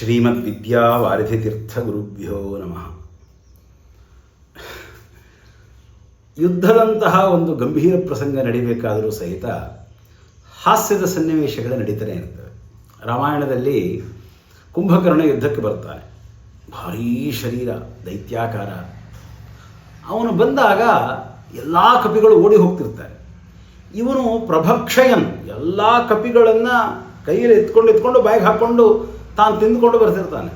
ಶ್ರೀಮದ್ ವಿದ್ಯಾ ತೀರ್ಥ ಗುರುಭ್ಯೋ ನಮಃ. ಯುದ್ಧದಂತಹ ಒಂದು ಗಂಭೀರ ಪ್ರಸಂಗ ನಡಿಬೇಕಾದರೂ ಸಹಿತ ಹಾಸ್ಯದ ಸನ್ನಿವೇಶಗಳು ನಡೀತಾನೆ ಇರ್ತವೆ. ರಾಮಾಯಣದಲ್ಲಿ ಕುಂಭಕರ್ಣ ಯುದ್ಧಕ್ಕೆ ಬರ್ತಾನೆ. ಭಾರೀ ಶರೀರ, ದೈತ್ಯಾಕಾರ. ಅವನು ಬಂದಾಗ ಎಲ್ಲ ಕಪಿಗಳು ಓಡಿ ಹೋಗ್ತಿರ್ತಾರೆ. ಇವನು ಪ್ರಭಕ್ಷಯನ್, ಎಲ್ಲ ಕಪಿಗಳನ್ನು ಕೈಯಲ್ಲಿ ಎತ್ಕೊಂಡು ಎತ್ಕೊಂಡು ಬಾಯಿಗೆ ಹಾಕ್ಕೊಂಡು ತಾನು ತಿಂದುಕೊಂಡು ಬರ್ತಿರ್ತಾನೆ.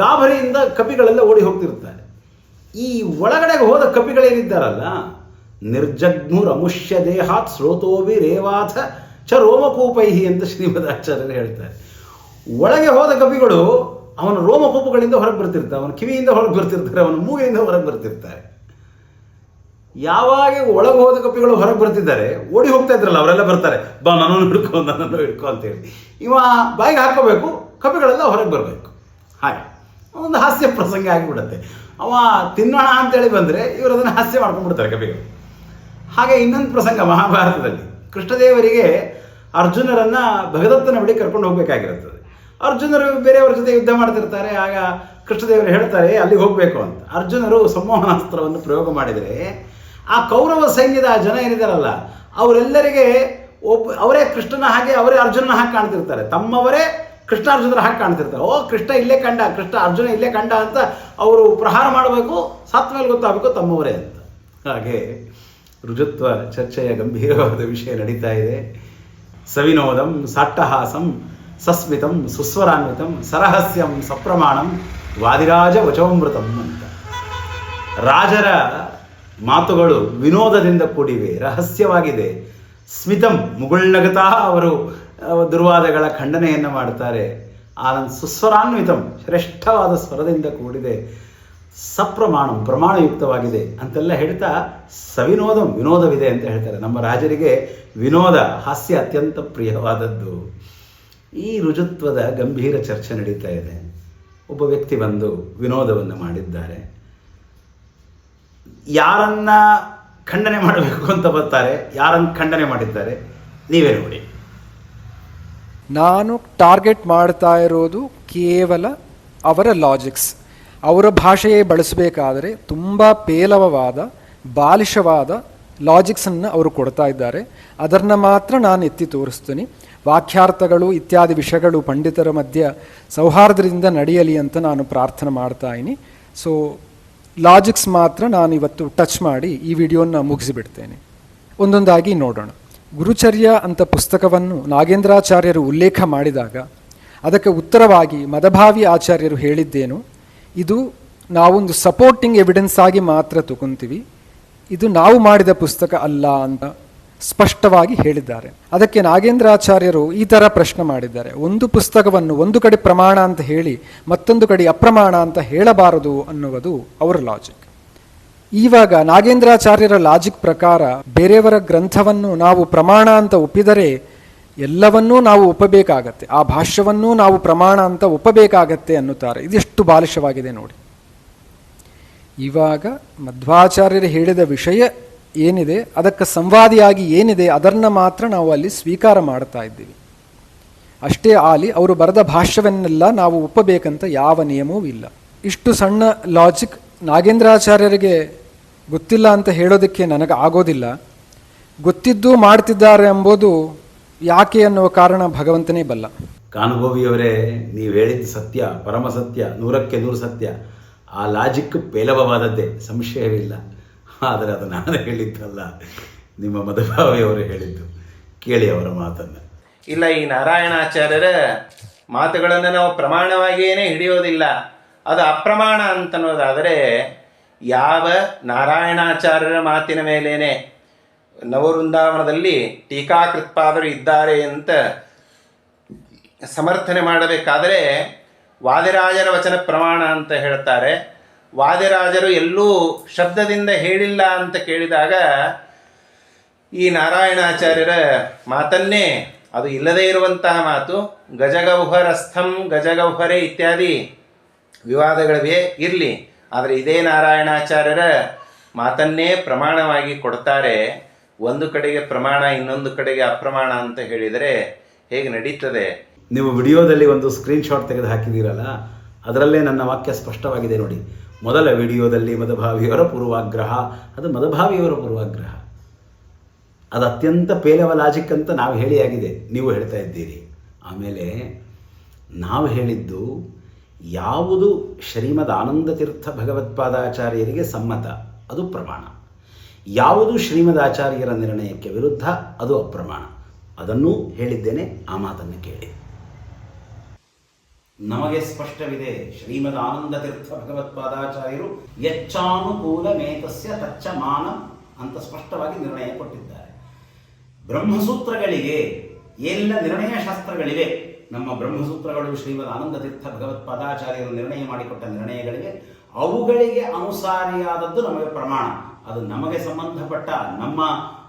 ಗಾಬರಿಯಿಂದ ಕಪಿಗಳೆಲ್ಲ ಓಡಿ ಹೋಗ್ತಿರ್ತಾರೆ. ಈ ಒಳಗಡೆಗೆ ಹೋದ ಕಪಿಗಳೇನಿದ್ದಾರಲ್ಲ, ನಿರ್ಜಗ್ನು ಅಮುಷ್ಯ ದೇಹಾತ್ ಸ್ರೋತೋಭಿ ರೇವಾಥ ಚ ರೋಮಕೂಪೈಹಿ ಅಂತ ಶ್ರೀಮದಾಚಾರ್ಯರು ಹೇಳ್ತಾರೆ. ಒಳಗೆ ಹೋದ ಕಪಿಗಳು ಅವನ ರೋಮಕೂಪಗಳಿಂದ ಹೊರಗೆ ಬರ್ತಿರ್ತಾರೆ, ಅವನ ಕಿವಿಯಿಂದ ಹೊರಗೆ ಬರ್ತಿರ್ತಾರೆ, ಅವನ ಮೂಗೆಯಿಂದ ಹೊರಗೆ ಬರ್ತಿರ್ತಾರೆ. ಯಾವಾಗ ಒಳಗೆ ಹೋದ ಕಪಿಗಳು ಹೊರಗೆ ಬರ್ತಿದ್ದಾರೆ, ಓಡಿ ಹೋಗ್ತಾ ಇದ್ರಲ್ಲ, ಅವರೆಲ್ಲ ಬರ್ತಾರೆ, ಬಾ ನನ್ನನ್ನು ಹಿಡ್ಕೊ ನನ್ನನ್ನು ಹಿಡ್ಕೊ ಅಂತೇಳಿ ಇವ ಬಾಯಿಗೆ ಹಾಕೋಬೇಕು ಕಪಿಗಳೆಲ್ಲ ಹೊರಗೆ ಬರಬೇಕು. ಹಾಗೆ. ಒಂದು ಹಾಸ್ಯ ಪ್ರಸಂಗ ಆಗಿಬಿಡುತ್ತೆ. ಅವ ತಿನ್ನೋಣ ಅಂತೇಳಿ ಬಂದರೆ ಇವರು ಅದನ್ನು ಹಾಸ್ಯ ಮಾಡ್ಕೊಂಡ್ಬಿಡ್ತಾರೆ ಕಪಿಗಳು. ಹಾಗೆ ಇನ್ನೊಂದು ಪ್ರಸಂಗ ಮಹಾಭಾರತದಲ್ಲಿ. ಕೃಷ್ಣದೇವರಿಗೆ ಅರ್ಜುನರನ್ನು ಭಗದತ್ತನ ಬಳಿ ಕರ್ಕೊಂಡು ಹೋಗಬೇಕಾಗಿರುತ್ತದೆ. ಅರ್ಜುನರು ಬೇರೆಯವ್ರ ಜೊತೆ ಯುದ್ಧ ಮಾಡ್ತಿರ್ತಾರೆ, ಆಗ ಕೃಷ್ಣದೇವರು ಹೇಳ್ತಾರೆ ಅಲ್ಲಿಗೆ ಹೋಗಬೇಕು ಅಂತ. ಅರ್ಜುನರು ಸಂಮೋಹನಾಸ್ತ್ರವನ್ನು ಪ್ರಯೋಗ ಮಾಡಿದರೆ, ಆ ಕೌರವ ಸೈನ್ಯದ ಜನ ಏನಿದಾರಲ್ಲ, ಅವರೆಲ್ಲರಿಗೆ ಒಬ್ಬ ಅವರೇ ಕೃಷ್ಣನ ಹಾಗೆ ಅವರೇ ಅರ್ಜುನನ ಹಾಗೆ ಕಾಣ್ತಿರ್ತಾರೆ. ತಮ್ಮವರೇ ಕೃಷ್ಣಾರ್ಜುನರ ಹಾಗೆ ಕಾಣ್ತಿರ್ತಾರೆ. ಓ, ಕೃಷ್ಣ ಇಲ್ಲೇ ಕಂಡ, ಕೃಷ್ಣ ಅರ್ಜುನ ಇಲ್ಲೇ ಕಂಡ ಅಂತ ಅವರು ಪ್ರಹಾರ ಮಾಡಬೇಕು, ಸತ್ ಮೇಲೆ ಗೊತ್ತಾಗಬೇಕು ತಮ್ಮವರೇ ಅಂತ. ಹಾಗೆ ರುಜುತ್ವ ಚರ್ಚೆಯ ಗಂಭೀರವಾದ ವಿಷಯ ನಡೀತಾ ಇದೆ. ಸವಿನೋದಂ, ಸಾಟ್ಟಹಾಸಂ, ಸಸ್ಮಿತಂ, ಸುಸ್ವರಾನ್ವಿತಂ, ಸರಹಸ್ಯಂ, ಸಪ್ರಮಾಣಂ, ವಾದಿರಾಜ ವಚೋಮೃತಂ ಅಂತ. ರಾಜರ ಮಾತುಗಳು ವಿನೋದದಿಂದ ಕೂಡಿವೆ, ರಹಸ್ಯವಾಗಿದೆ. ಸ್ಮಿತಂ ಮುಗುಳ್ನಗತಾ ಅವರು ದುರ್ವಾದಗಳ ಖಂಡನೆಯನ್ನು ಮಾಡ್ತಾರೆ. ಆನಂದ್ ಸುಸ್ವರಾನ್ವಿತಂ, ಶ್ರೇಷ್ಠವಾದ ಸ್ವರದಿಂದ ಕೂಡಿದೆ. ಸಪ್ರಮಾಣಂ, ಪ್ರಮಾಣಯುಕ್ತವಾಗಿದೆ ಅಂತೆಲ್ಲ ಹೇಳ್ತಾ ಸವಿನೋದಂ, ವಿನೋದವಿದೆ ಅಂತ ಹೇಳ್ತಾರೆ. ನಮ್ಮ ರಾಜರಿಗೆ ವಿನೋದ, ಹಾಸ್ಯ ಅತ್ಯಂತ ಪ್ರಿಯವಾದದ್ದು. ಈ ರುಜುತ್ವದ ಗಂಭೀರ ಚರ್ಚೆ ನಡೀತಾ ಇದೆ. ಒಬ್ಬ ವ್ಯಕ್ತಿ ಬಂದು ವಿನೋದವನ್ನು ಮಾಡಿದ್ದಾರೆ. ಯಾರನ್ನ ಖಂಡನೆ ಮಾಡಬೇಕು ಅಂತ ಬರ್ತಾರೆ, ಯಾರನ್ನು ಖಂಡನೆ ಮಾಡಿದ್ದಾರೆ, ನೀವೇ ನೋಡಿ. ನಾನು ಟಾರ್ಗೆಟ್ ಮಾಡ್ತಾ ಇರೋದು ಕೇವಲ ಅವರ ಲಾಜಿಕ್ಸ್. ಅವರ ಭಾಷೆಯೇ ಬಳಸಬೇಕಾದರೆ ತುಂಬ ಪೇಲವವಾದ, ಬಾಲಿಶವಾದ ಲಾಜಿಕ್ಸನ್ನು ಅವರು ಕೊಡ್ತಾ ಇದ್ದಾರೆ. ಅದನ್ನು ಮಾತ್ರ ನಾನು ಎತ್ತಿ ತೋರಿಸ್ತೀನಿ. ವಾಕ್ಯಾರ್ಥಗಳು ಇತ್ಯಾದಿ ವಿಷಯಗಳು ಪಂಡಿತರ ಮಧ್ಯೆ ಸೌಹಾರ್ದದಿಂದ ನಡೆಯಲಿ ಅಂತ ನಾನು ಪ್ರಾರ್ಥನೆ ಮಾಡ್ತಾ ಇದ್ದೀನಿ ಸೊ ಲಾಜಿಕ್ಸ್ ಮಾತ್ರ ನಾನು ಇವತ್ತು ಟಚ್ ಮಾಡಿ ಈ ವಿಡಿಯೋನ ಮುಗಿಸಿಬಿಡ್ತೇನೆ. ಒಂದೊಂದಾಗಿ ನೋಡೋಣ. ಗುರುಚರ್ಯ ಅಂತ ಪುಸ್ತಕವನ್ನು ನಾಗೇಂದ್ರಾಚಾರ್ಯರು ಉಲ್ಲೇಖ ಮಾಡಿದಾಗ ಅದಕ್ಕೆ ಉತ್ತರವಾಗಿ ಮದಭಾವಿ ಆಚಾರ್ಯರು ಹೇಳಿದ್ದೇನು, ಇದು ನಾವೊಂದು ಸಪೋರ್ಟಿಂಗ್ ಎವಿಡೆನ್ಸ್ ಆಗಿ ಮಾತ್ರ ತಗೊಂತೀವಿ, ಇದು ನಾವು ಮಾಡಿದ ಪುಸ್ತಕ ಅಲ್ಲ ಅಂತ ಸ್ಪಷ್ಟವಾಗಿ ಹೇಳಿದ್ದಾರೆ. ಅದಕ್ಕೆ ನಾಗೇಂದ್ರಾಚಾರ್ಯರು ಈ ಥರ ಪ್ರಶ್ನೆ ಮಾಡಿದ್ದಾರೆ, ಒಂದು ಪುಸ್ತಕವನ್ನು ಒಂದು ಕಡೆ ಪ್ರಮಾಣ ಅಂತ ಹೇಳಿ ಮತ್ತೊಂದು ಕಡೆ ಅಪ್ರಮಾಣ ಅಂತ ಹೇಳಬಾರದು ಅನ್ನುವುದು ಅವರ ಲಾಜಿಕ್ ಇವಾಗ ನಾಗೇಂದ್ರಾಚಾರ್ಯರ ಲಾಜಿಕ್ ಪ್ರಕಾರ ಬೇರೆಯವರ ಗ್ರಂಥವನ್ನು ನಾವು ಪ್ರಮಾಣ ಅಂತ ಒಪ್ಪಿದರೆ ಎಲ್ಲವನ್ನೂ ನಾವು ಒಪ್ಪಬೇಕಾಗತ್ತೆ. ಆ ಭಾಷ್ಯವನ್ನೂ ನಾವು ಪ್ರಮಾಣ ಅಂತ ಒಪ್ಪಬೇಕಾಗತ್ತೆ ಅನ್ನುತ್ತಾರೆ. ಇದೆಷ್ಟು ಬಾಲಿಶವಾಗಿದೆ ನೋಡಿ. ಇವಾಗ ಮಧ್ವಾಚಾರ್ಯರು ಹೇಳಿದ ವಿಷಯ ಏನಿದೆ, ಅದಕ್ಕೆ ಸಂವಾದಿಯಾಗಿ ಏನಿದೆ ಅದನ್ನು ಮಾತ್ರ ನಾವು ಅಲ್ಲಿ ಸ್ವೀಕಾರ ಮಾಡ್ತಾ ಇದ್ದೀವಿ. ಅಷ್ಟೇ ಆಲಿ ಅವರು ಬರೆದ ಭಾಷ್ಯವನ್ನೆಲ್ಲ ನಾವು ಒಪ್ಪಬೇಕಂತ ಯಾವ ನಿಯಮವೂ ಇಲ್ಲ. ಇಷ್ಟು ಸಣ್ಣ ಲಾಜಿಕ್ ನಾಗೇಂದ್ರಾಚಾರ್ಯರಿಗೆ ಗೊತ್ತಿಲ್ಲ ಅಂತ ಹೇಳೋದಕ್ಕೆ ನನಗೆ ಆಗೋದಿಲ್ಲ. ಗೊತ್ತಿದ್ದು ಮಾಡ್ತಿದ್ದಾರೆ ಎಂಬುದು ಯಾಕೆ ಅನ್ನುವ ಕಾರಣ ಭಗವಂತನೇ ಬಲ್ಲ. ಕಾನುಭವಿಯವರೇ ನೀವು ಹೇಳಿದ್ದು ಸತ್ಯ ಪರಮ ಸತ್ಯ ನೂರಕ್ಕೆ ನೂರು ಸತ್ಯ ಆ ಲಾಜಿಕ್ ಪೇಲವವಾದದ್ದೇ ಸಂಶಯವಿಲ್ಲ ಆದರೆ ಅದು ನಾನು ಹೇಳಿದ್ದಲ್ಲ ನಿಮ್ಮ ಮಧುಭಾವಿಯವರು ಹೇಳಿದ್ದು. ಕೇಳಿ ಅವರ ಮಾತನ್ನು. ಇಲ್ಲ ಈ ನಾರಾಯಣಾಚಾರ್ಯರ ಮಾತುಗಳನ್ನು ನಾವು ಪ್ರಮಾಣವಾಗಿಯೇ ಹಿಡಿಯೋದಿಲ್ಲ. ಅದು ಅಪ್ರಮಾಣ ಅಂತನ್ನೋದಾದರೆ ಯಾವ ನಾರಾಯಣಾಚಾರ್ಯರ ಮಾತಿನ ಮೇಲೇನೆ ನವವೃಂದಾವನದಲ್ಲಿ ಟೀಕಾಕೃತ್ಪಾದರು ಇದ್ದಾರೆ ಅಂತ ಸಮರ್ಥನೆ ಮಾಡಬೇಕಾದರೆ ವಾದಿರಾಜರ ವಚನ ಪ್ರಮಾಣ ಅಂತ ಹೇಳ್ತಾರೆ. ವಾದಿರಾಜರು ಎಲ್ಲೂ ಶಬ್ದದಿಂದ ಹೇಳಿಲ್ಲ ಅಂತ ಕೇಳಿದಾಗ ಈ ನಾರಾಯಣಾಚಾರ್ಯರ ಮಾತನ್ನೇ ಅದು ಇಲ್ಲದೇ ಇರುವಂತಹ ಮಾತು ಗಜಗೌಹರಸ್ಥಂ ಗಜಗೌಹರೆ ಇತ್ಯಾದಿ ವಿವಾದಗಳಿವೆ ಇರಲಿ, ಆದರೆ ಇದೇ ನಾರಾಯಣಾಚಾರ್ಯರ ಮಾತನ್ನೇ ಪ್ರಮಾಣವಾಗಿ ಕೊಡ್ತಾರೆ. ಒಂದು ಕಡೆಗೆ ಪ್ರಮಾಣ, ಇನ್ನೊಂದು ಕಡೆಗೆ ಅಪ್ರಮಾಣ ಅಂತ ಹೇಳಿದರೆ ಹೇಗೆ ನಡೀತದೆ? ನೀವು ವಿಡಿಯೋದಲ್ಲಿ ಒಂದು ಸ್ಕ್ರೀನ್ಶಾಟ್ ತೆಗೆದು ಹಾಕಿದ್ದೀರಲ್ಲ, ಅದರಲ್ಲೇ ನನ್ನ ವಾಕ್ಯ ಸ್ಪಷ್ಟವಾಗಿದೆ ನೋಡಿ. ಮೊದಲ ವಿಡಿಯೋದಲ್ಲಿ ಮದಭಾವಿಯವರ ಪೂರ್ವಾಗ್ರಹ, ಅದು ಮದಭಾವಿಯವರ ಪೂರ್ವಾಗ್ರಹ. ಅದು ಅತ್ಯಂತ ಪೇಲವ ಲಾಜಿಕ್ ಅಂತ ನಾವು ಹೇಳಿ ಆಗಿದೆ ನೀವು ಹೇಳ್ತಾ ಇದ್ದೀರಿ. ಆಮೇಲೆ ನಾವು ಹೇಳಿದ್ದು ಯಾವುದು ಶ್ರೀಮದ್ ಆನಂದ ತೀರ್ಥ ಭಗವತ್ಪಾದಾಚಾರ್ಯರಿಗೆ ಸಮ್ಮತ, ಅದು ಪ್ರಮಾಣ. ಯಾವುದು ಶ್ರೀಮದ್ ಆಚಾರ್ಯರ ನಿರ್ಣಯಕ್ಕೆ ವಿರುದ್ಧ, ಅದು ಅಪ್ರಮಾಣ. ಅದನ್ನೂ ಹೇಳಿದ್ದೇನೆ, ಆ ಮಾತನ್ನು ಕೇಳಿ. ನಮಗೆ ಸ್ಪಷ್ಟವಿದೆ, ಶ್ರೀಮದ್ ಆನಂದ ತೀರ್ಥ ಭಗವತ್ಪಾದಾಚಾರ್ಯರು ಯಚ್ಚಾನುಕೂಲ ಮೇತಸ್ಯ ತಚ್ಚ ಮಾನ ಅಂತ ಸ್ಪಷ್ಟವಾಗಿ ನಿರ್ಣಯ ಕೊಟ್ಟಿದ್ದಾರೆ. ಬ್ರಹ್ಮಸೂತ್ರಗಳಿಗೆ ಎಲ್ಲ ನಿರ್ಣಯ ಶಾಸ್ತ್ರಗಳಿವೆ. ನಮ್ಮ ಬ್ರಹ್ಮಸೂತ್ರಗಳು ಶ್ರೀಮದ್ ಆನಂದ ತೀರ್ಥ ಭಗವತ್ಪಾದಾಚಾರ್ಯರು ನಿರ್ಣಯ ಮಾಡಿಕೊಟ್ಟ ನಿರ್ಣಯಗಳಿಗೆ ಅವುಗಳಿಗೆ ಅನುಸಾರಿಯಾದದ್ದು ನಮಗೆ ಪ್ರಮಾಣ. ಅದು ನಮಗೆ ಸಂಬಂಧಪಟ್ಟ ನಮ್ಮ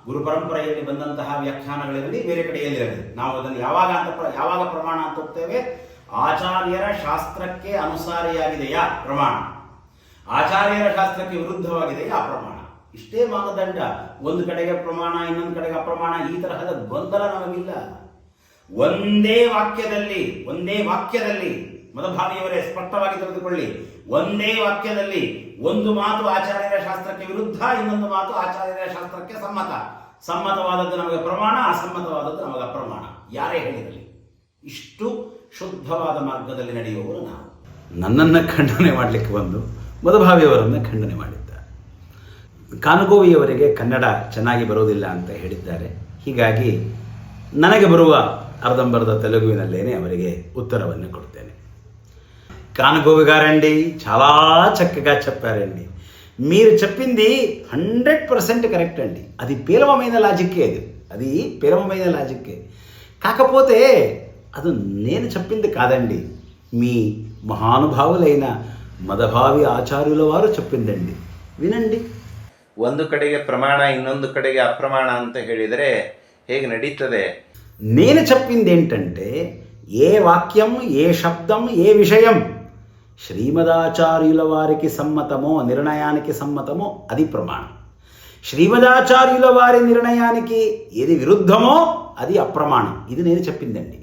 ಗುರು ಪರಂಪರೆಯಲ್ಲಿ ಬಂದಂತಹ ವ್ಯಾಖ್ಯಾನಗಳಿರಲಿ, ಬೇರೆ ಕಡೆಯಲ್ಲಿರಲಿ ನಾವು ಅದನ್ನು ಯಾವಾಗ ಅಂತ ಯಾವಾಗ ಪ್ರಮಾಣ ಅಂತ ಹೋಗ್ತೇವೆ? ಆಚಾರ್ಯರ ಶಾಸ್ತ್ರಕ್ಕೆ ಅನುಸಾರಿಯಾಗಿದೆಯಾ ಪ್ರಮಾಣ. ಆಚಾರ್ಯರ ಶಾಸ್ತ್ರಕ್ಕೆ ವಿರುದ್ಧವಾಗಿದೆಯಾ ಪ್ರಮಾಣ. ಇಷ್ಟೇ ಮಾನದಂಡ. ಒಂದು ಕಡೆಗೆ ಪ್ರಮಾಣ, ಇನ್ನೊಂದು ಕಡೆಗೆ ಅಪ್ರಮಾಣ. ಈ ತರಹದ ಗೊಂದಲ ನಮಗಿಲ್ಲ. ಒಂದೇ ವಾಕ್ಯದಲ್ಲಿ ಒಂದೇ ವಾಕ್ಯದಲ್ಲಿ ಮದಭಾವಿಯವರೇ ಸ್ಪಷ್ಟವಾಗಿ ತಿಳಿದುಕೊಳ್ಳಿ. ಒಂದೇ ವಾಕ್ಯದಲ್ಲಿ ಒಂದು ಮಾತು ಆಚಾರ್ಯರ ಶಾಸ್ತ್ರಕ್ಕೆ ವಿರುದ್ಧ, ಇನ್ನೊಂದು ಮಾತು ಆಚಾರ್ಯರ ಶಾಸ್ತ್ರಕ್ಕೆ ಸಮ್ಮತ. ಸಮ್ಮತವಾದದ್ದು ನಮಗೆ ಪ್ರಮಾಣ, ಅಸಮ್ಮತವಾದದ್ದು ನಮಗೆ ಅಪ್ರಮಾಣ. ಯಾರೇ ಹೇಳಿರಲಿ, ಇಷ್ಟು ಶುದ್ಧವಾದ ಮಾರ್ಗದಲ್ಲಿ ನಡೆಯುವವರು ನಾವು. ನನ್ನನ್ನು ಖಂಡನೆ ಮಾಡಲಿಕ್ಕೆ ಬಂದು ಮದಭಾವಿಯವರನ್ನು ಖಂಡನೆ ಮಾಡಿದ್ದ ಕಾನಗೋವಿಯವರಿಗೆ ಕನ್ನಡ ಚೆನ್ನಾಗಿ ಬರೋದಿಲ್ಲ ಅಂತ ಹೇಳಿದ್ದಾರೆ. ಹೀಗಾಗಿ ನನಗೆ ಬರುವ ಅರ್ಧಂಬರ್ಧ ತೆಲುಗುವಿನಲ್ಲೇನೆ ಅವರಿಗೆ ఉత్తరవన్నీ కొడతాను కానగోవి గారండి చాలా చక్కగా చెప్పారండి మీరు చెప్పింది హండ్రెడ్ పర్సెంట్ కరెక్ట్ అండి అది పేలవమైన లాజిక్కే అది అది పేలవమైన లాజిక్కే కాకపోతే అది నేను చెప్పింది కాదండి మీ మహానుభావులైన మదభావి ఆచార్యుల వారు చెప్పిందండి వినండి ಒಂದು ಕಡೆಗೆ ಪ್ರಮಾಣ ಇನ್ನೊಂದು ಕಡೆಗೆ ಅಪ್ರಮಾಣ ಅಂತ ಹೇಳಿದರೆ ಹೇಗೆ ನಡೀತದೆ? నేను చెప్పింది ఏంటంటే ఏ వాక్యం ఏ శబ్దం ఏ విషయం శ్రీమదాచార్యుల వారికి సమ్మతమో నిర్ణయానికి సమ్మతమో అది ప్రమాణం శ్రీమదాచార్యుల వారి నిర్ణయానికి ఏది విరుద్ధమో అది అప్రమాణం ఇది నేను చెప్పిందండి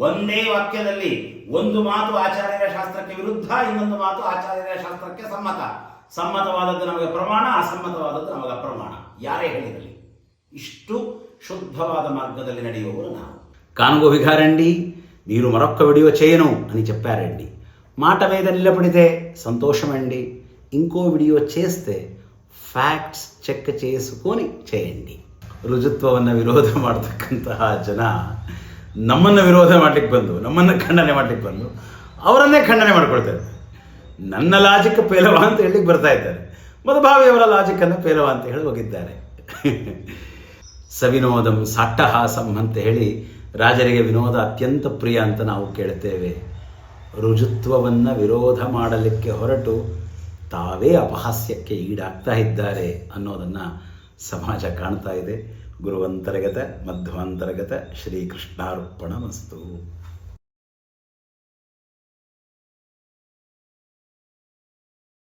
ಒಂದೇ ವಾಕ್ಯದಲ್ಲಿ ಒಂದು ಮಾತು ಆಚಾರ್ಯರ ಶಾಸ್ತ್ರಕ್ಕೆ ವಿರುದ್ಧ ಇನ್ನೊಂದು ಮಾತು ಆಚಾರ್ಯರ ಶಾಸ್ತ್ರಕ್ಕೆ ಸಮ್ಮತ ಸಮ್ಮತವಾದದ್ದು ನಮಗೆ ಪ್ರಮಾಣ ಅಸಮ್ಮತವಾದದ್ದು ನಮಗೆ ಅಪ್ರಮಾಣ ಯಾರೇ ಹೇಳಿರಲಿ ఇష్టు ಶುದ್ಧವಾದ ಮಾರ್ಗದಲ್ಲಿ ನಡೆಯುವವರು ನಾವು కానుగో విఘారండి మీరు మరొక్క వీడియో చేయను అని చెప్పారండి మాట మీద నిలబడితే సంతోషమండి ఇంకో వీడియో చేస్తే ಫ್ಯಾಕ್ಟ್ಸ್ ಚೆಕ್ చేసుకొని చేయండి ರುಜುತ್ವವನ್ನು ವಿರೋಧ ಮಾಡ್ತಕ್ಕಂತಹ ಜನ ನಮ್ಮನ್ನು ವಿರೋಧ ಮಾಡಲಿಕ್ಕೆ ಬಂದು ನಮ್ಮನ್ನು ಖಂಡನೆ ಮಾಡಲಿಕ್ಕೆ ಬಂದು ಅವರನ್ನೇ ಖಂಡನೆ ಮಾಡಿಕೊಳ್ತಾರೆ ನನ್ನ ಲಾಜಿಕ್ ಪೇಲವ ಅಂತ ಹೇಳಲಿಕ್ಕೆ ಬರ್ತಾ ಇದ್ದಾರೆ ಮಧುಭಾವಿಯವರ ಲಾಜಿಕ್ಕನ್ನು ಪೇಲವ ಅಂತ ಹೇಳಿ ಹೋಗಿದ್ದಾರೆ ಸವಿನೋದಂ ಸಾಟ್ಟಹಾಸಂ ಅಂತ ಹೇಳಿ ರಾಜರಿಗೆ ವಿನೋದ ಅತ್ಯಂತ ಪ್ರಿಯ ಅಂತ ನಾವು ಕೇಳ್ತೇವೆ. ರುಜುತ್ವವನ್ನು ವಿರೋಧ ಮಾಡಲಿಕ್ಕೆ ಹೊರಟು ತಾವೇ ಅಪಹಾಸ್ಯಕ್ಕೆ ಈಡಾಗ್ತಾ ಇದ್ದಾರೆ ಅನ್ನೋದನ್ನು ಸಮಾಜ ಕಾಣ್ತಾ ಇದೆ. ಗುರುವಂತರ್ಗತ, ಮಧ್ವಾಂತರ್ಗತ ಶ್ರೀಕೃಷ್ಣಾರ್ಪಣ ಮಸ್ತು